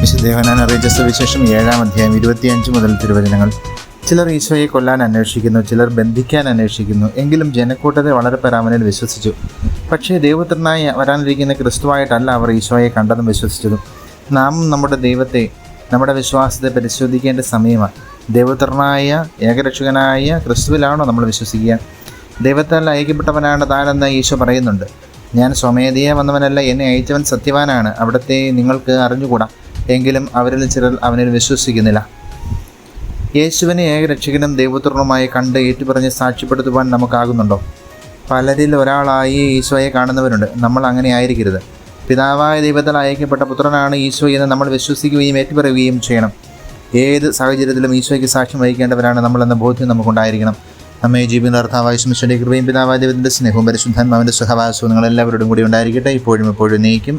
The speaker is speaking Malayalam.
വിശുദ്ധേവനാൻ അറിയിച്ച സുവിശേഷം ഏഴാം അധ്യായം ഇരുപത്തിയഞ്ച് മുതൽ തിരുവചനങ്ങൾ. ചിലർ ഈശോയെ കൊല്ലാൻ അന്വേഷിക്കുന്നു ചിലർ ബന്ധിക്കാൻ അന്വേഷിക്കുന്നു എങ്കിലും ജനക്കൂട്ടത്തെ വളരെ പരാമനിൽ വിശ്വസിച്ചു. പക്ഷേ ദൈവപുത്രനായി വരാനിരിക്കുന്ന ക്രിസ്തുവായിട്ടല്ല അവർ ഈശോയെ കണ്ടതും വിശ്വസിച്ചതും. നാം നമ്മുടെ ദൈവത്തെ നമ്മുടെ വിശ്വാസത്തെ പരിശോധിക്കേണ്ട സമയമാണ്. ദൈവപുത്രനായ ഏകരക്ഷകനായ ക്രിസ്തുവിലാണോ നമ്മൾ വിശ്വസിക്കുക? ദൈവത്താൽ അയക്കപ്പെട്ടവനാണ് താനെന്ന് ഈശോ പറയുന്നുണ്ട്. ഞാൻ സ്വമേധയെ വന്നവനല്ല എന്നെ അയച്ചവൻ സത്യവാനാണ്. അവിടുത്തെ നിങ്ങൾക്ക് അറിഞ്ഞുകൂടാ. എങ്കിലും അവരിൽ ചിലർ അവനിൽ വിശ്വസിക്കുന്നില്ല. യേശുവിനെ ഏക രക്ഷകനും ദൈവപുത്രനുമായി കണ്ട് ഏറ്റുപറഞ്ഞ് സാക്ഷ്യപ്പെടുത്തുവാൻ നമുക്കാകുന്നുണ്ടോ? പലരിൽ ഒരാളായി ഈശോയെ കാണുന്നവരുണ്ട്. നമ്മൾ അങ്ങനെ ആയിരിക്കരുത്. പിതാവായ ദൈവത്താൽ അയക്കപ്പെട്ട പുത്രനാണ് ഈശോ എന്ന് നമ്മൾ വിശ്വസിക്കുകയും ഏറ്റുപറയുകയും ചെയ്യണം. ഏത് സാഹചര്യത്തിലും ഈശോയ്ക്ക് സാക്ഷ്യം വഹിക്കേണ്ടവരാണ് നമ്മളെന്ന ബോധ്യം നമുക്കുണ്ടായിരിക്കണം. നമ്മെ ജീവി അർത്ഥാവായ ശുശ്രൂഷയുടെ കൃപയും പിതാവായ ദൈവത്തിന്റെ സ്നേഹവും പരിശുദ്ധാത്മാവിന്റെ സുഖവാസവും നിങ്ങളെല്ലാവരോടും കൂടി ഉണ്ടായിരിക്കട്ടെ. ഇപ്പോഴും ഇപ്പോഴും നീക്കും.